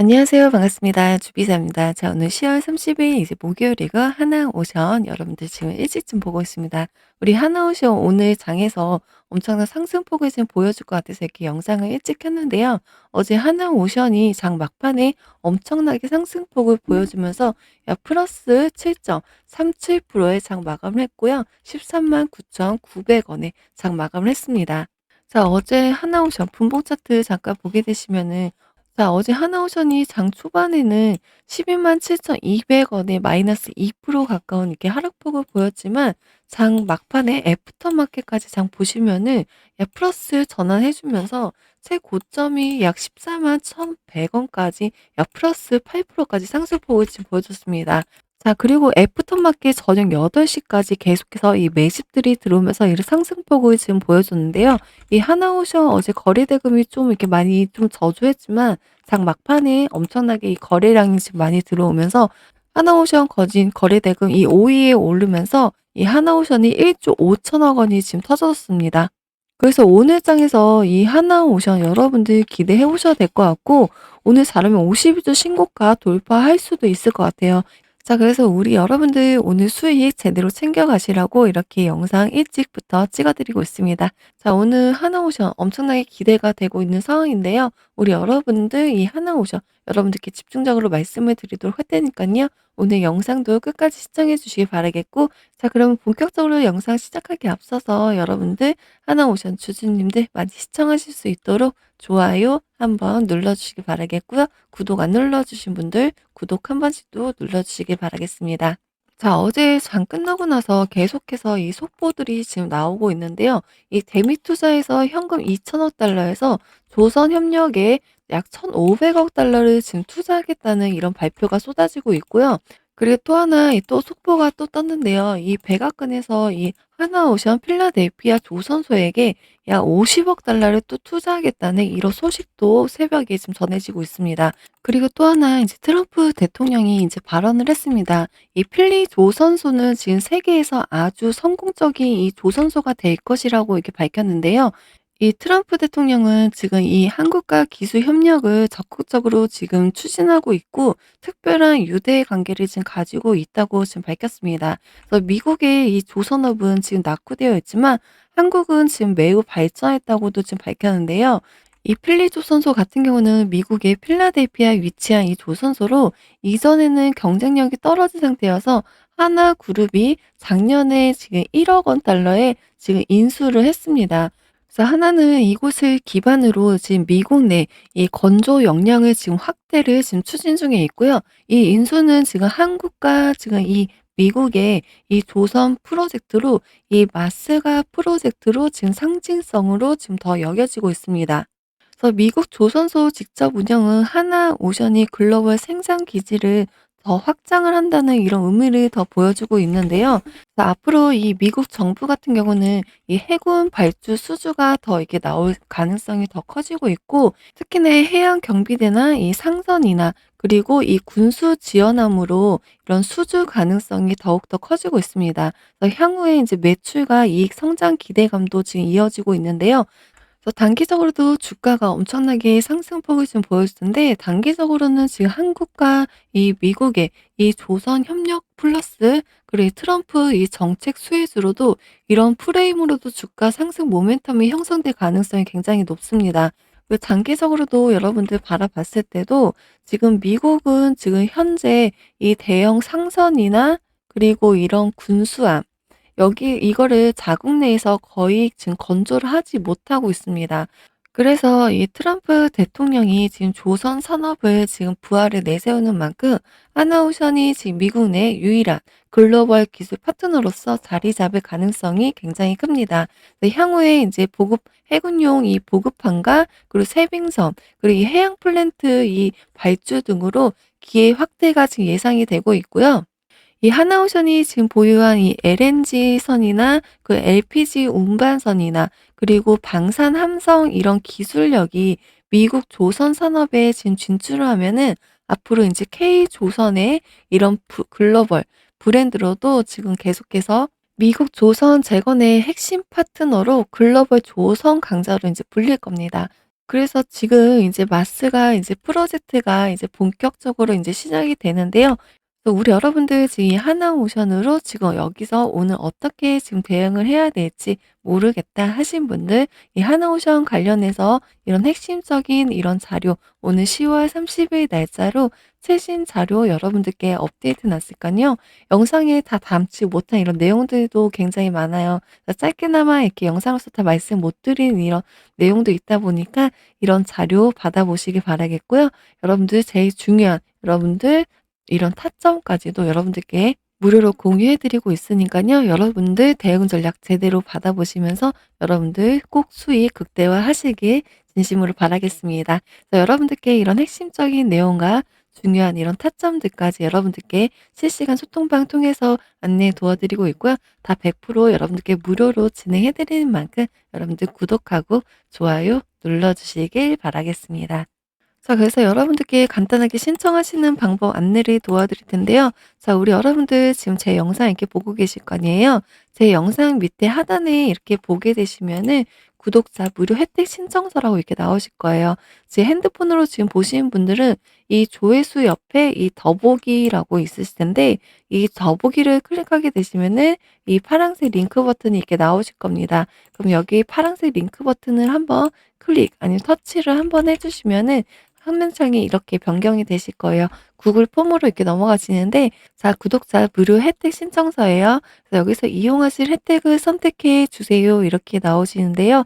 안녕하세요. 반갑습니다. 주비사입니다. 자, 오늘 10월 30일 이제 목요일이고 하나 오션 여러분들 지금 일찍 좀 보고 있습니다. 우리 하나 오션 오늘 장에서 엄청난 상승폭을 지금 보여줄 것 같아서 이렇게 영상을 일찍 켰는데요. 어제 하나 오션이 장 막판에 엄청나게 상승폭을 보여주면서 약 플러스 7.37%의 장 마감을 했고요. 13만 9,900원에 장 마감을 했습니다. 자, 어제 하나오션 분봉 차트 잠깐 보게 되시면은 자 어제 하나오션이 장 초반에는 1 2 7,200 원에 마이너스 2% 가까운 이렇게 하락폭을 보였지만 장 막판에 애프터마켓까지 장 보시면은 약 플러스 전환해 주면서 최고점이 약 1 4 1,100 원까지 약 플러스 8% 까지 상승폭을 지금 보여줬습니다. 자 그리고 애프터마켓 저녁 8 시까지 계속해서 이 매집들이 들어오면서 이런 상승폭을 지금 보여줬는데요. 이 하나오션 어제 거래 대금이 좀 이렇게 많이 좀 저조했지만 장 막판에 엄청나게 이 거래량이 지금 많이 들어오면서 하나오션 거진 거래 대금 이 5 위에 오르면서 이 하나오션이 1조 5천억 원이 지금 터졌습니다. 그래서 오늘 장에서 이 하나오션 여러분들 기대해 보셔도 될것 같고 오늘 잘하면 52주 신고가 돌파할 수도 있을 것 같아요. 자 그래서 우리 여러분들 오늘 수익 제대로 챙겨 가시라고 이렇게 영상 일찍부터 찍어 드리고 있습니다. 자 오늘 하나오션 엄청나게 기대가 되고 있는 상황인데요. 우리 여러분들 이 하나오션 여러분들께 집중적으로 말씀을 드리도록 할 테니까요. 오늘 영상도 끝까지 시청해 주시기 바라겠고 자 그럼 본격적으로 영상 시작하기 앞서서 여러분들 하나오션 주주님들 많이 시청하실 수 있도록 좋아요 한번 눌러주시기 바라겠고요. 구독 안 눌러주신 분들 구독 한 번씩도 눌러주시길 바라겠습니다. 자, 어제 장 끝나고 나서 계속해서 이 속보들이 지금 나오고 있는데요. 이 대미투자에서 현금 2천억 달러에서 조선협력에 약 1,500억 달러를 지금 투자하겠다는 이런 발표가 쏟아지고 있고요. 그리고 또 하나 이 또 속보가 또 떴는데요. 이 백악관에서 이 하나오션 필라델피아 조선소에게 약 50억 달러를 또 투자하겠다는 이런 소식도 새벽에 지금 전해지고 있습니다. 그리고 또 하나 이제 트럼프 대통령이 이제 발언을 했습니다. 이 필리 조선소는 지금 세계에서 아주 성공적인 이 조선소가 될 것이라고 이렇게 밝혔는데요. 이 트럼프 대통령은 지금 이 한국과 기술 협력을 적극적으로 지금 추진하고 있고 특별한 유대 관계를 지금 가지고 있다고 지금 밝혔습니다. 그래서 미국의 이 조선업은 지금 낙후되어 있지만 한국은 지금 매우 발전했다고도 지금 밝혔는데요. 이 필리 조선소 같은 경우는 미국의 필라델피아에 위치한 이 조선소로 이전에는 경쟁력이 떨어진 상태여서 하나 그룹이 작년에 지금 1억 원 달러에 지금 인수를 했습니다. 그래서 하나는 이곳을 기반으로 지금 미국 내 이 건조 역량을 지금 확대를 지금 추진 중에 있고요. 이 인수는 지금 한국과 지금 이 미국의 이 조선 프로젝트로 이 마스가 프로젝트로 지금 상징성으로 지금 더 여겨지고 있습니다. 그래서 미국 조선소 직접 운영은 하나 오션이 글로벌 생산 기지를 더 확장을 한다는 이런 의미를 더 보여주고 있는데요. 앞으로 이 미국 정부 같은 경우는 이 해군 발주 수주가 더 이렇게 나올 가능성이 더 커지고 있고 특히나 해양 경비대나 이 상선이나 그리고 이 군수 지원함으로 이런 수주 가능성이 더욱더 커지고 있습니다. 향후에 이제 매출과 이익 성장 기대감도 지금 이어지고 있는데요. 그래서 단기적으로도 주가가 엄청나게 상승폭을 좀 보여줄 텐데 단기적으로는 지금 한국과 이 미국의 이 조선 협력 플러스 그리고 이 트럼프 이 정책 수혜주로도 이런 프레임으로도 주가 상승 모멘텀이 형성될 가능성이 굉장히 높습니다. 그 장기적으로도 여러분들 바라봤을 때도 지금 미국은 지금 현재 이 대형 상선이나 그리고 이런 군수함 여기 이거를 자국 내에서 거의 지금 건조를 하지 못하고 있습니다. 그래서 이 트럼프 대통령이 지금 조선 산업을 지금 부활을 내세우는 만큼 하나오션이 지금 미국 내 유일한 글로벌 기술 파트너로서 자리 잡을 가능성이 굉장히 큽니다. 향후에 이제 보급 해군용 이 보급함과 그리고 세빙섬 그리고 이 해양 플랜트 이 발주 등으로 기회 확대가 지금 예상이 되고 있고요. 이 하나오션이 지금 보유한 이 LNG선이나 그 LPG 운반선이나 그리고 방산 함성 이런 기술력이 미국 조선 산업에 지금 진출을 하면은 앞으로 인제 K조선의 이런 부 글로벌 브랜드로도 지금 계속해서 미국 조선 재건의 핵심 파트너로 글로벌 조선 강자로 인제 불릴 겁니다. 그래서 지금 이제 마스가 이제 프로젝트가 이제 본격적으로 인제 시작이 되는데요. 또 우리 여러분들 지금 이 하나오션으로 지금 여기서 오늘 어떻게 지금 대응을 해야 될지 모르겠다 하신 분들 이 하나오션 관련해서 이런 핵심적인 이런 자료 오늘 10월 30일 날짜로 최신 자료 여러분들께 업데이트 났으니깐요. 영상에 다 담지 못한 이런 내용들도 굉장히 많아요. 짧게나마 이렇게 영상으로서 다 말씀 못 드리는 이런 내용도 있다 보니까 이런 자료 받아보시길 바라겠고요. 여러분들 제일 중요한 여러분들 이런 타점까지도 여러분들께 무료로 공유해 드리고 있으니깐요. 여러분들 대응 전략 제대로 받아보시면서 여러분들 꼭 수익 극대화하시길 진심으로 바라겠습니다. 여러분들께 이런 핵심적인 내용과 중요한 이런 타점들까지 여러분들께 실시간 소통방 통해서 안내 도와드리고 있고요. 다 100% 여러분들께 무료로 진행해 드리는 만큼 여러분들 구독하고 좋아요 눌러주시길 바라겠습니다. 자 그래서 여러분들께 간단하게 신청하시는 방법 안내를 도와드릴 텐데요. 자 우리 여러분들 지금 제 영상 이렇게 보고 계실 거 아니에요. 제 영상 밑에 하단에 이렇게 보게 되시면은 구독자 무료 혜택 신청서라고 이렇게 나오실 거예요. 제 핸드폰으로 지금 보시는 분들은 이 조회수 옆에 이 더보기라고 있으실 텐데 이 더보기를 클릭하게 되시면은 이 파란색 링크 버튼이 이렇게 나오실 겁니다. 그럼 여기 파란색 링크 버튼을 한번 클릭 아니면 터치를 한번 해 주시면은 화면창이 이렇게 변경이 되실 거예요. 구글 폼으로 이렇게 넘어가시는데 자 구독자 무료 혜택 신청서예요. 그래서 여기서 이용하실 혜택을 선택해 주세요. 이렇게 나오시는데요.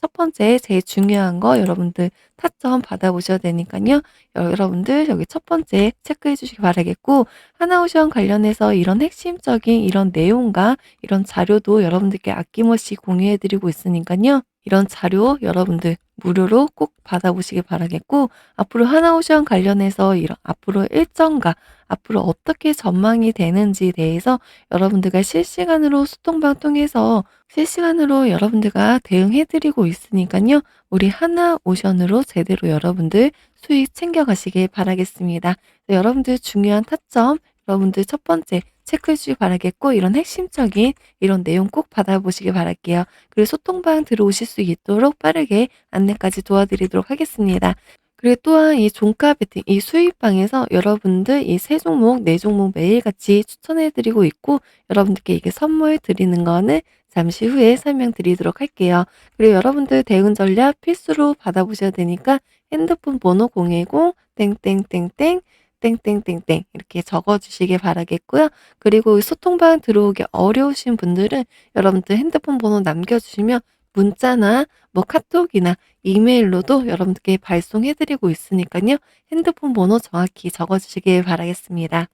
첫 번째 제일 중요한 거 여러분들 타점 받아보셔야 되니까요. 여러분들 여기 첫 번째 체크해 주시기 바라겠고 하나오션 관련해서 이런 핵심적인 이런 내용과 이런 자료도 여러분들께 아낌없이 공유해 드리고 있으니까요. 이런 자료 여러분들 무료로 꼭 받아보시길 바라겠고 앞으로 하나오션 관련해서 이런 앞으로 일정과 앞으로 어떻게 전망이 되는지에 대해서 여러분들과 실시간으로 소통방 통해서 실시간으로 여러분들과 대응해 드리고 있으니까요. 우리 하나오션으로 제대로 여러분들 수익 챙겨 가시길 바라겠습니다. 여러분들 중요한 타점 여러분들 첫 번째 체크해 주시기 바라겠고 이런 핵심적인 이런 내용 꼭 받아보시길 바랄게요. 그리고 소통방 들어오실 수 있도록 빠르게 안내까지 도와드리도록 하겠습니다. 그리고 또한 이 종가 베팅 이 수익방에서 여러분들 이 세 종목, 네 종목 매일같이 추천해 드리고 있고 여러분들께 이게 선물 드리는 거는 잠시 후에 설명드리도록 할게요. 그리고 여러분들 대응 전략 필수로 받아보셔야 되니까 핸드폰 번호 010 땡땡땡땡 땡땡땡땡 이렇게 적어 주시길 바라겠고요. 그리고 소통방 들어오기 어려우신 분들은 여러분들 핸드폰 번호 남겨 주시면 문자나 뭐 카톡이나 이메일로도 여러분들께 발송해 드리고 있으니까요. 핸드폰 번호 정확히 적어 주시길 바라겠습니다.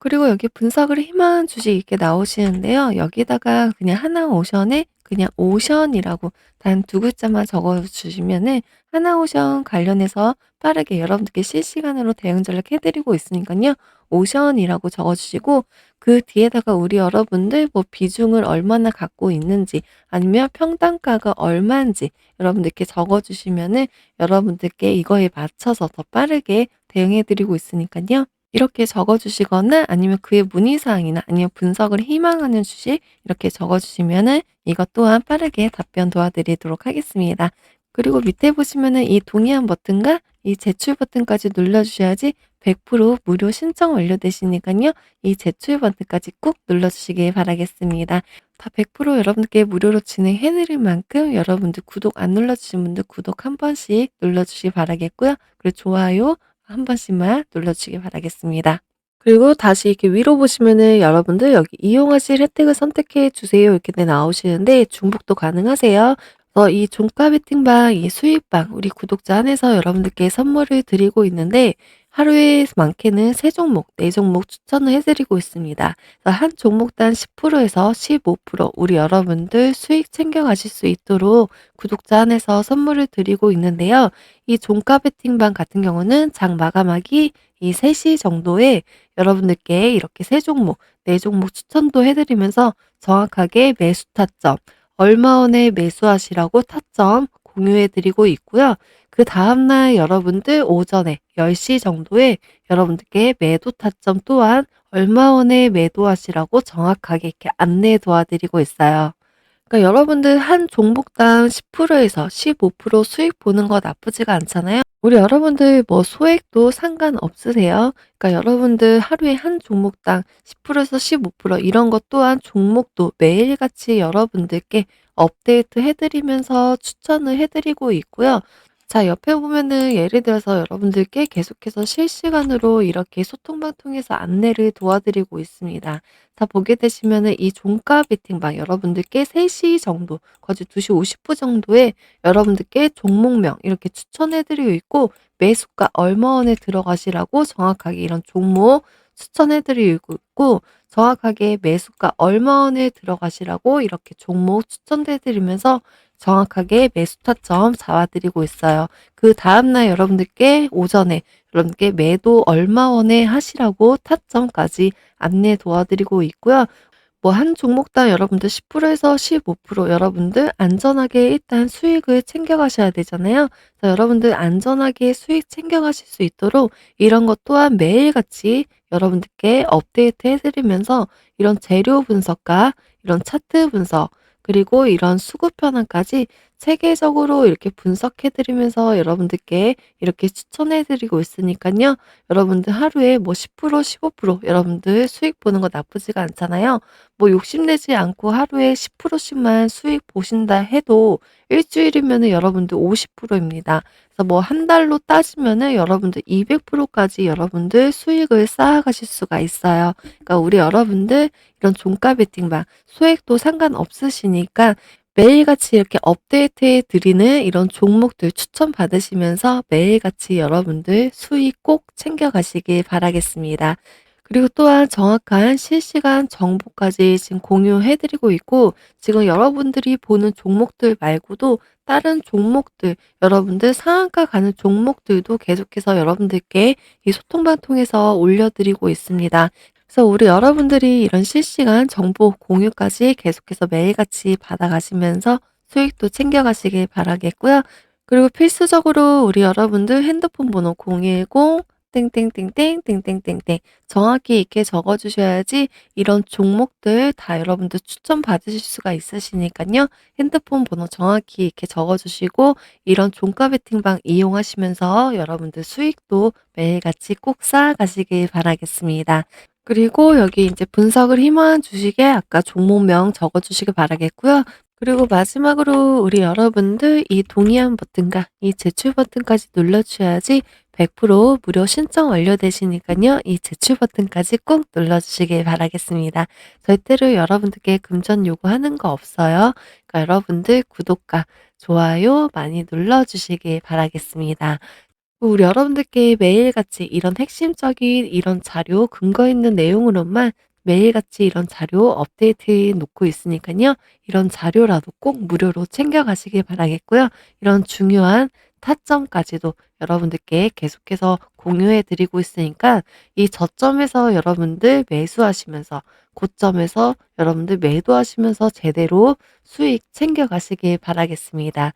그리고 여기 분석을 희망한 주식 이렇게 나오시는데요. 여기다가 그냥 하나오션에 그냥 오션이라고 단 두 글자만 적어 주시면은 하나오션 관련해서 빠르게 여러분들께 실시간으로 대응 전략 해 드리고 있으니깐요. 오션이라고 적어 주시고 그 뒤에다가 우리 여러분들 뭐 비중을 얼마나 갖고 있는지 아니면 평단가가 얼마인지 여러분들께 적어 주시면은 여러분들께 이거에 맞춰서 더 빠르게 대응해 드리고 있으니깐요. 이렇게 적어 주시거나 아니면 그의 문의 사항이나 아니면 분석을 희망하는 주식 이렇게 적어 주시면은 이것 또한 빠르게 답변 도와드리도록 하겠습니다. 그리고 밑에 보시면은 이 동의한 버튼과 이 제출 버튼까지 눌러 주셔야지 100% 무료 신청 완료되시니까요. 이 제출 버튼까지 꾹 눌러 주시길 바라겠습니다. 다 100% 여러분께 무료로 진행해 드릴 만큼 여러분들 구독 안 눌러 주신 분들 구독 한 번씩 눌러 주시기 바라겠고요. 그리고 좋아요 한 번씩만 눌러주시기 바라겠습니다. 그리고 다시 이렇게 위로 보시면은 여러분들 여기 이용하실 혜택을 선택해 주세요 이렇게 나오시는데 중복도 가능하세요. 어, 이 종가 베팅방, 이 수익방 우리 구독자 안에서 여러분들께 선물을 드리고 있는데 하루에 많게는 세 종목, 네 종목 추천을 해 드리고 있습니다. 한 종목당 10%에서 15% 우리 여러분들 수익 챙겨 가실 수 있도록 구독자 안에서 선물을 드리고 있는데요. 이 종가 베팅방 같은 경우는 장 마감하기 이 3시 정도에 여러분들께 이렇게 세 종목, 네 종목 추천도 해 드리면서 정확하게 매수 타점, 얼마 원에 매수하시라고 타점 공유해 드리고 있고요. 그 다음날 여러분들 오전에 10시 정도에 여러분들께 매도 타점 또한 얼마 원에 매도하시라고 정확하게 이렇게 안내 도와드리고 있어요. 그러니까 여러분들 한 종목당 10%에서 15% 수익 보는 거 나쁘지가 않잖아요. 우리 여러분들 뭐 소액도 상관없으세요? 그러니까 여러분들 하루에 한 종목당 10%에서 15% 이런 것 또한 종목도 매일같이 여러분들께 업데이트 해 드리면서 추천을 해 드리고 있고요. 자 옆에 보면은 예를 들어서 여러분들께 계속해서 실시간으로 이렇게 소통방 통해서 안내를 도와드리고 있습니다. 자 보게 되시면은 이 종가 베팅방 여러분들께 3시 정도 거의 2시 50분 정도에 여러분들께 종목명 이렇게 추천해 드리고 있고 매수가 얼마 원에 들어가시라고 정확하게 이런 종목 추천해 드리고 있고 정확하게 매수가 얼마 원에 들어가시라고 이렇게 종목 추천해 드리면서 정확하게 매수 타점 잡아 드리고 있어요. 그 다음 날 여러분들께 오전에 여러분께 매도 얼마 원에 하시라고 타점까지 안내 도와드리고 있고요. 뭐 한 종목당 여러분들 10%에서 15% 여러분들 안전하게 일단 수익을 챙겨 가셔야 되잖아요. 그래서 여러분들 안전하게 수익 챙겨 가실 수 있도록 이런 것 또한 매일같이 여러분들께 업데이트 해 드리면서 이런 재료 분석과 이런 차트 분석 그리고 이런 수급 현황까지 체계적으로 이렇게 분석해 드리면서 여러분들께 이렇게 추천해 드리고 있으니깐요. 여러분들 하루에 뭐 10% 15% 여러분들 수익 보는 거 나쁘지가 않잖아요. 뭐 욕심내지 않고 하루에 10% 씩만 수익 보신다 해도 일 주일이면은 여러분들 50% 입니다. 뭐 한 달로 따지면은 여러분들 200% 까지 여러분들 수익을 쌓아가실 수가 있어요. 그러니까 우리 여러분들 이런 종가 베팅방 소액도 상관없으시니까 매일같이 이렇게 업데이트해 드리는 이런 종목들 추천 받으시면서 매일같이 여러분들 수익 꼭 챙겨 가시길 바라겠습니다. 그리고 또한 정확한 실시간 정보까지 지금 공유해 드리고 있고 지금 여러분들이 보는 종목들 말고도 다른 종목들 여러분들 상한가 가는 종목들도 계속해서 여러분들께 이 소통방 통해서 올려 드리고 있습니다. 그래서 우리 여러분들이 이런 실시간 정보 공유까지 계속해서 매일같이 받아가시면서 수익도 챙겨가시길 바라겠고요. 그리고 필수적으로 우리 여러분들 핸드폰 번호 010 땡땡땡땡 땡땡땡땡 정확히 이렇게 적어 주셔야지 이런 종목들 다 여러분들 추천 받으실 수가 있으시니깐요. 핸드폰 번호 정확히 이렇게 적어 주시고 이런 종가 베팅방 이용하시면서 여러분들 수익도 매일같이 꼭 쌓아가시길 바라겠습니다. 그리고 여기 인제 분석을 희망한 주식에 아까 종목명 적어 주시길 바라겠고요. 그리고 마지막으로 우리 여러분들 이 동의한 버튼과 이 제출 버튼까지 눌러 주셔야지 100% 무료 신청 완료되시니깐요. 이 제출 버튼까지 꼭 눌러 주시길 바라겠습니다. 절대로 여러분들께 금전 요구하는 거 없어요. 그러니까 여러분들 구독과 좋아요 많이 눌러 주시길 바라겠습니다. 우리 여러분들께 매일같이 이런 핵심적인 이런 자료 근거 있는 내용으로만 매일같이 이런 자료 업데이트해 놓고 있으니깐요. 이런 자료라도 꼭 무료로 챙겨 가시길 바라겠고요. 이런 중요한 타점까지도 여러분들께 계속해서 공유해 드리고 있으니까 이 저점에서 여러분들 매수하시면서 고점에서 여러분들 매도하시면서 제대로 수익 챙겨 가시길 바라겠습니다.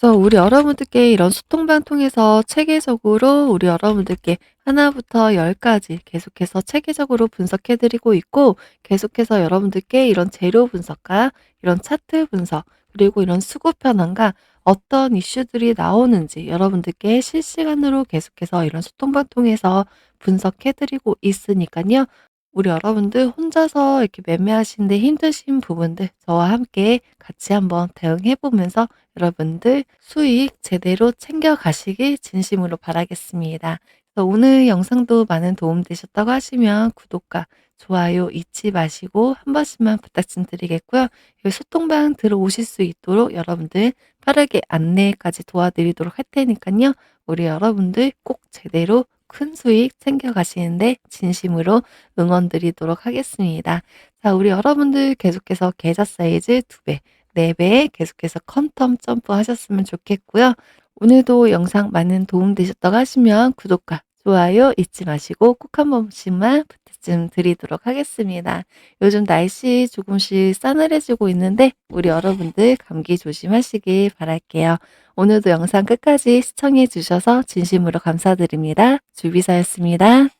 그래서 우리 여러분들께 이런 소통방 통해서 체계적으로 우리 여러분들께 하나부터 열까지 계속해서 체계적으로 분석해 드리고 있고 계속해서 여러분들께 이런 재료 분석과 이런 차트 분석 그리고 이런 수급 현황과 어떤 이슈들이 나오는지 여러분들께 실시간으로 계속해서 이런 소통방 통해서 분석해 드리고 있으니깐요. 우리 여러분들 혼자서 이렇게 매매하시는데 힘드신 부분들 저와 함께 같이 한번 대응해 보면서 여러분들 수익 제대로 챙겨 가시길 진심으로 바라겠습니다. 그래서 오늘 영상도 많은 도움 되셨다고 하시면 구독과 좋아요 잊지 마시고 한 번씩만 부탁 좀 드리겠고요. 소통방 들어오실 수 있도록 여러분들 빠르게 안내까지 도와드리도록 할 테니까요. 우리 여러분들 꼭 제대로 큰 수익 챙겨 가시는데 진심으로 응원 드리도록 하겠습니다. 자, 우리 여러분들 계속해서 계좌 사이즈 2배, 4배 계속해서 퀀텀 점프 하셨으면 좋겠고요. 오늘도 영상 많은 도움 되셨다고 하시면 구독과 좋아요 잊지 마시고 꼭 한 번씩만 부탁 좀 드리도록 하겠습니다. 요즘 날씨 조금씩 싸늘해지고 있는데 우리 여러분들 감기 조심하시길 바랄게요. 오늘도 영상 끝까지 시청해 주셔서 진심으로 감사드립니다. 주비사였습니다.